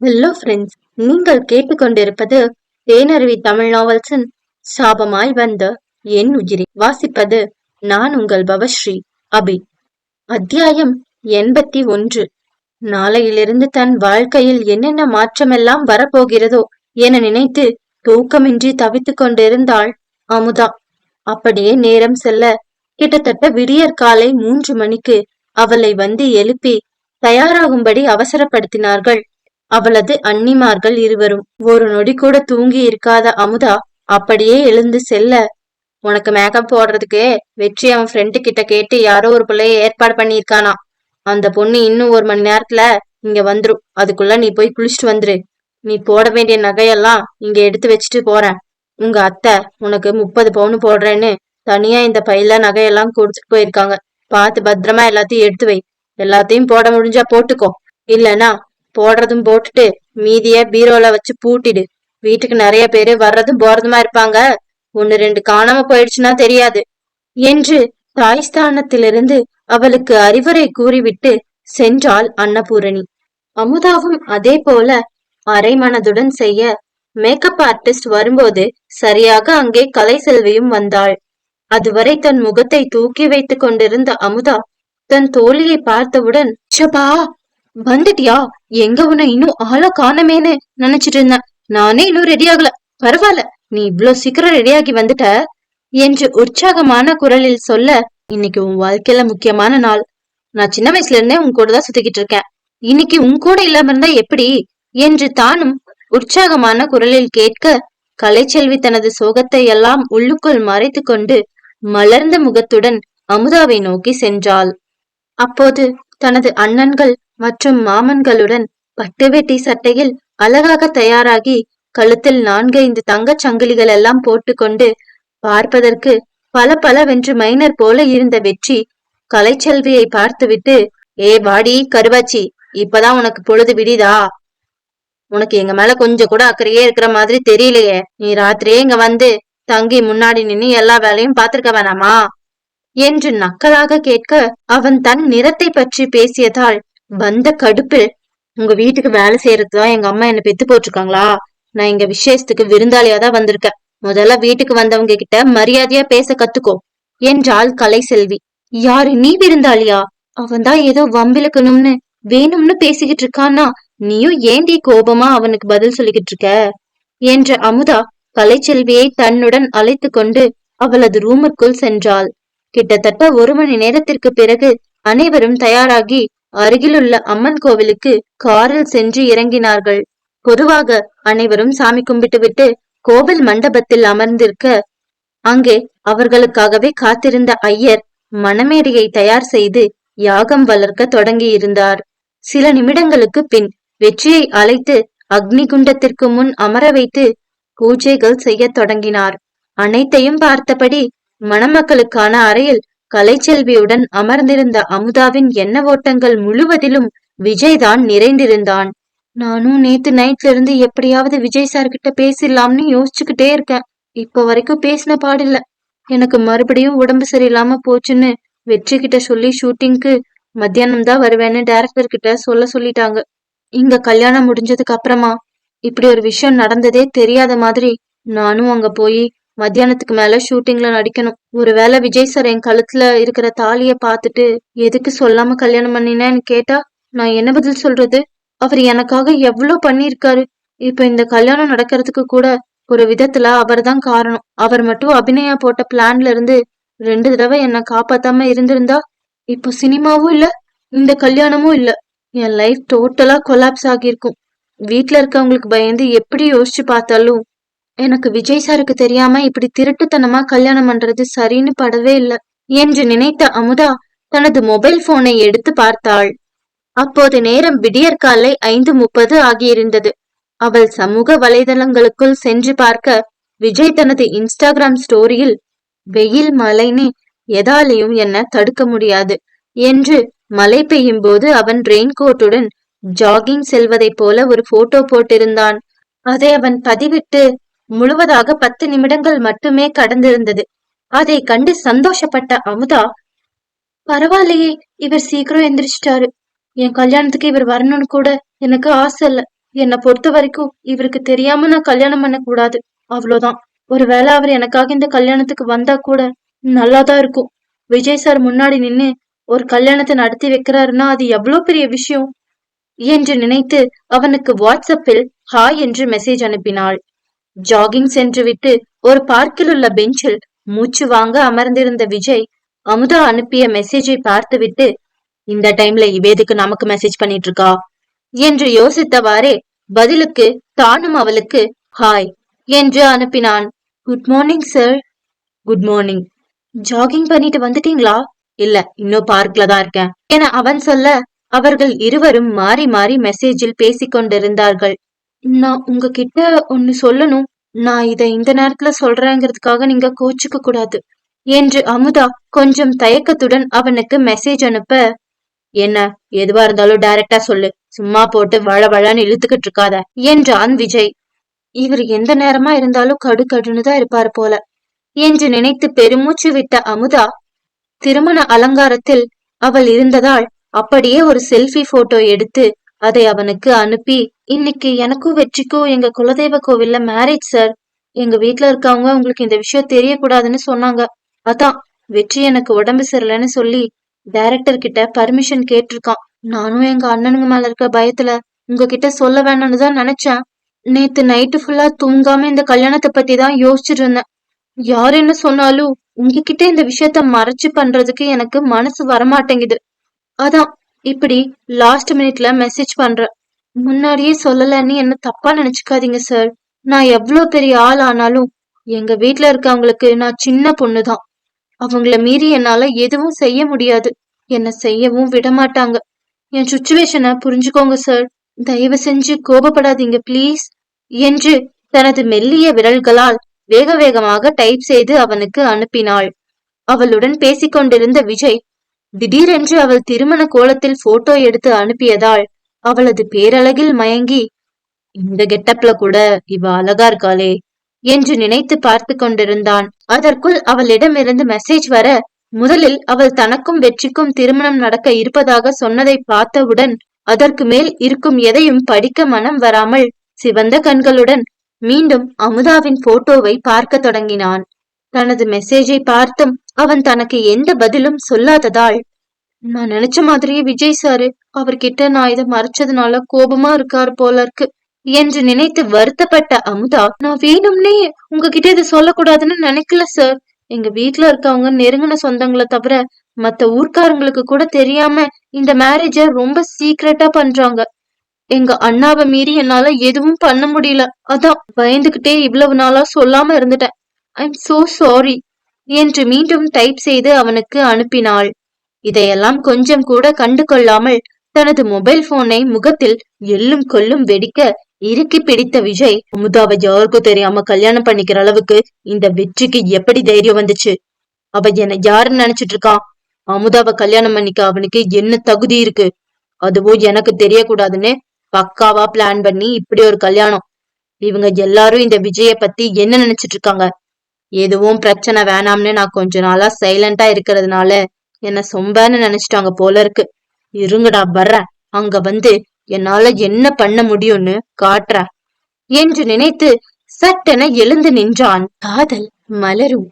Hello friends நீங்கள் கேட்டுக்கொண்டிருப்பது தேனருவி தமிழ் நாவல்ஸின் சாபமாய் வந்த என் உயிரி வாசிப்பது நான் உங்கள் பவஸ்ரீ அபி. அத்தியாயம் எண்பத்தி ஒன்று. நாளையிலிருந்து தன் வாழ்க்கையில் என்னென்ன மாற்றமெல்லாம் வரப்போகிறதோ என நினைத்து தூக்கமின்றி தவித்துக் கொண்டிருந்தாள் அமுதா. அப்படியே நேரம் செல்ல கிட்டத்தட்ட விடியற் காலை மூன்று மணிக்கு அவளை வந்து எழுப்பி தயாராகும்படி அவசரப்படுத்தினார்கள். அவளது அன்னிமார்கள் இருவரும் ஒரு நொடி கூட தூங்கி இருக்காத அமுதா அப்படியே எழுந்து செல்ல. உனக்கு மேக்கப் போடுறதுக்கு வெற்றி அவன் ஃப்ரெண்டு கிட்ட கேட்டு யாரோ ஒரு பிள்ளைய ஏற்பாடு பண்ணியிருக்கானா. அந்த பொண்ணு இன்னும் ஒரு மணி நேரத்துல இங்க வந்துரும். அதுக்குள்ள நீ போய் குளிச்சுட்டு வந்துரு. நீ போட வேண்டிய நகையெல்லாம் இங்க எடுத்து வச்சுட்டு போறேன். உங்க அத்தை உனக்கு முப்பது பவுன் போடுறேன்னு தனியா இந்த பையில நகையெல்லாம் கொடுத்துட்டு போயிருக்காங்க. பார்த்து பத்திரமா எல்லாத்தையும் எடுத்து வை. எல்லாத்தையும் போட முடிஞ்சா போட்டுக்கோ. இல்லனா போடுறதும் போட்டுட்டு மீதிய பீரோல வச்சு பூட்டிடு. வீட்டுக்கு நிறைய பேரு வர்றதும் போறதுமா இருப்பாங்க. ஒன்னு ரெண்டு காணாம போயிடுச்சுன்னா தெரியாது. என்று தாய்ஸ்தானத்திலிருந்து அவளுக்கு அறிவுரை கூறிவிட்டு சென்றாள் அன்னபூரணி. அமுதாவும் அதே போல அரை மனதுடன் செய்ய மேக்கப் ஆர்டிஸ்ட் வரும்போது சரியாக அங்கே கலை செல்வியும் வந்தாள். அதுவரை தன் முகத்தை தூக்கி வைத்துக் கொண்டிருந்த அமுதா தன் தோழியை பார்த்தவுடன் சபா வந்துட்டியா? எங்க உன்னை இன்னும் ஆளா காணமேன்னு நினைச்சிட்டு இருந்தேன் நானே இன்னும் ரெடி ஆகல. பரவாயில்ல நீ இவ்ளோ சீக்கிரம் ரெடியாகி வந்துட்ட. என்று உற்சாகமான குரலில் சொல்ல இன்னைக்கு உன் வாழ்க்கையில முக்கியமான நாள். நான் சின்ன வயசுல இருந்தே உன் கூட தான் சுத்திக்கிட்டு இருக்கேன். இன்னைக்கு உன் கூட இல்லாம இருந்தா எப்படி? என்று தானும் உற்சாகமான குரலில் கேட்க கலைச்செல்வி தனது சோகத்தை எல்லாம் உள்ளுக்குள் மறைத்து கொண்டு மலர்ந்த முகத்துடன் அமுதாவை நோக்கி சென்றாள். அப்போது தனது அண்ணன்கள் மற்றும் மாமன்களுடன் பட்டு வெட்டி சட்டையில் அழகாக தயாராகி கழுத்தில் நான்கைந்து தங்கச் சங்கிலிகள் எல்லாம் போட்டுக்கொண்டு பார்ப்பதற்கு பல பலவென்று மைனர் போல இருந்த வெற்றி கலைச்செல்வியை பார்த்துவிட்டு ஏ வாடி கருவாச்சி இப்பதான் உனக்கு பொழுது விடிதா? உனக்கு எங்க மேல கொஞ்சம் கூட அக்கறையே இருக்கிற மாதிரி தெரியலையே. நீ ராத்திரியே இங்க வந்து தங்கி முன்னாடி நின்னு எல்லா வேலையும் பாத்திருக்க வேணாமா? என்று நக்கலாக கேட்க அவன் தன் நிறத்தை பற்றி பேசியதால் வந்த கடுப்பில் உங்க வீட்டுக்கு வேலை செய்யறதுதான் எங்க அம்மா என்ன பெத்து போட்டிருக்காங்களா? நான் இங்க விசேஷத்துக்கு விருந்தாளியா தான் வந்திருக்கேன். முதல்ல வீட்டுக்கு வந்தவங்க கிட்ட மரியாதையா பேச கத்துக்கோ என்றாள் கலை செல்வி. யாரு நீ விருந்தாளியா? அவன்தான் ஏதோ வம்பிழுக்கணும்னு வேணும்னு பேசிக்கிட்டு இருக்கான்னா நீயும் ஏண்டி கோபமா அவனுக்கு பதில் சொல்லிக்கிட்டு இருக்க? என்ற அமுதா கலைச்செல்வியை தன்னுடன் அழைத்து கொண்டு அவளது ரூமுக்குள் சென்றாள். கிட்டத்தட்ட ஒரு மணி நேரத்திற்கு பிறகு அனைவரும் தயாராகி அருகிலுள்ள அம்மன் கோவிலுக்கு காரில் சென்று இறங்கினார்கள். பொதுவாக அனைவரும் சாமி கும்பிட்டுவிட்டு கோவில் மண்டபத்தில் அமர்ந்திருக்க அங்கே அவர்களுக்காகவே காத்திருந்த ஐயர் மணமேடையை தயார் செய்து யாகம் வளர்க்க தொடங்கியிருந்தார். சில நிமிடங்களுக்கு பின் வெற்றியை அழைத்து அக்னி குண்டத்திற்கு முன் அமர வைத்து பூஜைகள் செய்ய தொடங்கினார். அனைத்தையும் பார்த்தபடி மணமக்களுக்கான அறையில் கலைச்செல்வியுடன் அமர்ந்திருந்த அமுதாவின் எண்ண ஓட்டங்கள் முழுவதிலும் விஜய் தான் நிறைந்திருந்தான். நானும் நேத்து நைட்ல இருந்து எப்படியாவது விஜய் சார் கிட்ட பேசிடலாம்னு யோசிச்சுக்கிட்டே இருக்கேன். இப்ப வரைக்கும் பேசின பாடில்ல. எனக்கு மறுபடியும் உடம்பு சரியில்லாம போச்சுன்னு வெற்றி கிட்ட சொல்லி ஷூட்டிங்க்கு மத்தியானம் தான் வருவேன்னு டைரக்டர் கிட்ட சொல்ல சொல்லிட்டாங்க. இங்க கல்யாணம் முடிஞ்சதுக்கு அப்புறமா. இப்படி ஒரு விஷயம் நடந்ததே தெரியாத மாதிரி நானும் அங்க போய் மத்தியானத்துக்கு மேல ஷூட்டிங்ல நடிக்கணும். ஒருவேளை விஜய் சார் என் கழுத்துல இருக்கிற தாலிய பாத்துட்டு எதுக்கு சொல்லாம கல்யாணம் பண்ணினேன்னு கேட்டா நான் என்ன பதில் சொல்றது? அவர் எனக்காக எவ்வளவு பண்ணிருக்காரு இப்ப இந்த கல்யாணம் நடக்கிறதுக்கு கூட ஒரு விதத்துல அவர் தான் காரணம். அவர் மட்டும் அபிநயா போட்ட பிளான்ல இருந்து ரெண்டு தடவை என்ன காப்பாத்தாம இருந்திருந்தா இப்போ சினிமாவும் இல்ல இந்த கல்யாணமும் இல்ல. என் லைஃப் டோட்டலா கொலாப்ஸ் ஆகியிருக்கும். வீட்ல இருக்கவங்களுக்கு பயந்து எப்படி யோசிச்சு பார்த்தாலும் எனக்கு விஜய் சாருக்கு தெரியாம இப்படி திருட்டுத்தனமா கல்யாணம் பண்றது சரின்னு படவே இல்லை என்று நினைத்த அமுதா தனது மொபைல் போனை எடுத்து பார்த்தாள். அப்போது நேரம் விடியற்காலை ஐந்து முப்பது ஆகியிருந்தது. அவள் சமூக வலைதளங்களுக்குள் சென்று பார்க்க விஜய் தனது இன்ஸ்டாகிராம் ஸ்டோரியில் வெயில் மழைன்னு எதாலையும் என்ன தடுக்க முடியாது என்று மழை பெய்யும் போது அவன் ரெயின்கோட்டுடன் ஜாகிங் செல்வதைப் போல ஒரு போட்டோ போட்டிருந்தான். அதை அவன் பதிவிட்டு முழுவதாக பத்து நிமிடங்கள் மட்டுமே கடந்திருந்தது. அதை கண்டு சந்தோஷப்பட்ட அமுதா பரவாயில்லையே இவர் சீக்கிரம் எந்திரிச்சிட்டாரு. என் கல்யாணத்துக்கு இவர் வரணும்னு கூட எனக்கு ஆசை இல்ல. என்னை பொறுத்த வரைக்கும் இவருக்கு தெரியாம நான் கல்யாணம் பண்ண கூடாது அவ்வளவுதான். ஒருவேளை அவர் எனக்காக இந்த கல்யாணத்துக்கு வந்தா கூட நல்லாதான் இருக்கும். விஜய் சார் முன்னாடி நின்னு ஒரு கல்யாணத்தை நடத்தி வைக்கிறாருன்னா அது எவ்வளவு பெரிய விஷயம்? என்று நினைத்து அவனுக்கு வாட்ஸ்அப்பில் ஹாய் என்று மெசேஜ் அனுப்பினாள். ஜாகிங் சென்றுவிட்டு ஒரு பார்க்கில் உள்ள பெஞ்சில் மூச்சு வாங்க அமர்ந்திருந்த விஜய் அமுதா அனுப்பிய மெசேஜை பார்த்துவிட்டு இந்த டைம்ல இவேதுக்கு நமக்கு மெசேஜ் பண்ணிட்டு இருக்கா என்று யோசித்தவாறே பதிலுக்கு தானும் அவளுக்கு ஹாய் என்று அனுப்பினான். Good morning sir good morning jogging பண்ணிட்டு வந்துட்டீங்களா? இல்ல இன்னும் பார்க்ல தான் இருக்கேன். என அவன் சொல்ல அவர்கள் இருவரும் மாறி மாறி மெசேஜில் பேசிக் கொண்டிருந்தார்கள் நான் உங்ககிட்ட ஒன்னு சொல்லணும். நான் இதை இந்த நேரத்துல சொல்றேங்கிறதுக்காக நீங்க கோச்சுக்க கூடாது. என்று அமுதா கொஞ்சம் தயக்கத்துடன் அவனுக்கு மெசேஜ் அனுப்ப என்ன எதுவா இருந்தாலும் டைரக்டா சொல்லு. சும்மா போட்டு வள வளன்னு இழுத்துக்கிட்டு இருக்காத என்றான் விஜய். இவர் எந்த நேரமா இருந்தாலும் கடு கடுன்னு தான் இருப்பாரு போல. என்று நினைத்து பெருமூச்சு விட்ட அமுதா திருமண அலங்காரத்தில் அவள் இருந்ததால் அப்படியே ஒரு செல்ஃபி போட்டோ எடுத்து அதை அவனுக்கு அனுப்பி இன்னைக்கு எனக்கும் வெற்றிக்கும் எங்க குலதெய்வ கோவில்ல மேரேஜ் சார் எங்க வீட்ல இருக்கவங்க உங்களுக்கு இந்த விஷயம் தெரியக்கூடாதுன்னு சொன்னாங்க. அதான் வெற்றி எனக்கு உடம்பு சரியில்லைன்னு சொல்லி டைரக்டர் கிட்ட பர்மிஷன் கேட்டிருக்கான். நானும் எங்க அண்ணனுங்க மேல இருக்க பயத்துல உங்ககிட்ட சொல்ல வேணாம்னு தான் நினைச்சேன். நேத்து நைட்டு ஃபுல்லா தூங்காம இந்த கல்யாணத்தை பத்தி தான் யோசிச்சுட்டு இருந்தேன். யார் என்ன சொன்னாலும் உங்ககிட்ட இந்த விஷயத்த மறைச்சு பண்றதுக்கு எனக்கு மனசு வரமாட்டேங்குது. அதான் இப்படி லாஸ்ட் மினிட்ல மெசேஜ் பண்றேன். முன்னாடியே சொல்லலன்னு என்ன தப்பா நினைச்சுக்காதீங்க சார் நான் எவ்வளவு பெரிய ஆள் ஆனாலும் எங்க வீட்ல இருக்கவங்களுக்கு நான் சின்ன பொண்ணுதான். அவங்கள மீறி என்னால எதுவும் செய்ய முடியாது. என்ன செய்யவும் விட மாட்டாங்க. என் சுச்சுவேஷனை புரிஞ்சுக்கோங்க சார் தயவு செஞ்சு கோபப்படாதீங்க ப்ளீஸ் என்று தனது மெல்லிய விரல்களால் வேக வேகமாக டைப் செய்து அவனுக்கு அனுப்பினாள். அவளுடன் பேசிக்கொண்டிருந்த விஜய் திடீரென்று அவள் திருமண கோலத்தில் போட்டோ எடுத்து அனுப்பியதால் அவளது பேரழகில் மயங்கி இந்த கெட்டப்ல கூட இவ அழகா இருக்காளே என்று நினைத்து பார்த்து கொண்டிருந்தான். அதற்குள் அவளிடமிருந்து மெசேஜ் வர முதலில் அவள் தனக்கும் வெற்றிக்கும் திருமணம் நடக்க இருப்பதாக சொன்னதை பார்த்தவுடன் அதற்கு மேல் இருக்கும் எதையும் படிக்க மனம் வராமல் சிவந்த கண்களுடன் மீண்டும் அமுதாவின் போட்டோவை பார்க்க தொடங்கினான். தனது மெசேஜை பார்த்தும் அவன் தனக்கு எந்த பதிலும் சொல்லாததால் நான் நினைச்ச மாதிரியே விஜய் சாரு அவர்கிட்ட நான் இதை மறைச்சதுனால கோபமா இருக்காரு போல இருக்கு என்று நினைத்து வருத்தப்பட்ட அமுதா நான் வேணும்னே உங்ககிட்ட இதை சொல்லக்கூடாதுன்னு நினைக்கல சார் எங்க வீட்டுல இருக்கவங்க நெருங்கின சொந்தங்களை தவிர மத்த ஊர்க்காரங்களுக்கு கூட தெரியாம இந்த மேரேஜ ரொம்ப சீக்ரெட்டா பண்றாங்க. எங்க அண்ணாவை மீறி என்னால எதுவும் பண்ண முடியல. அதான் பயந்துகிட்டே இவ்வளவு நாளா சொல்லாம இருந்துட்டேன். ஐ எம் சோ சாரி என்று மீண்டும் டைப் செய்து அவனுக்கு அனுப்பினாள். இதையெல்லாம் கொஞ்சம் கூட கண்டு கொள்ளாமல் தனது மொபைல் போனை முகத்தில் எள்ளும் கொல்லும் வெடிக்க இறுக்கி பிடித்த விஜய் அமுதாவை யாருக்கும் தெரியாம கல்யாணம் பண்ணிக்கிற அளவுக்கு இந்த வெற்றிக்கு எப்படி தைரியம் வந்துச்சு? அவ என்ன யாருன்னு நினைச்சிட்டு இருக்கான் அமுதாவை கல்யாணம் பண்ணிக்க அவனுக்கு என்ன தகுதி இருக்கு? அதுவும் எனக்கு தெரியக்கூடாதுன்னு பக்காவா பிளான் பண்ணி இப்படி ஒரு கல்யாணம். இவங்க எல்லாரும் இந்த விஜய பத்தி என்ன நினைச்சிட்டு இருக்காங்க? எதுவும் பிரச்சனை வேணாம்னு நான் கொஞ்ச நாளா சைலண்டா இருக்கிறதுனால என்ன சொம்பன்னு நினைச்சிட்டாங்க போல இருக்கு. இருங்கடா வர்றேன் அங்க வந்து என்னால என்ன பண்ண முடியும்னு காட்டுற. என்று நினைத்து சட்டென எழுந்து நின்றான் காதல் மலரும்.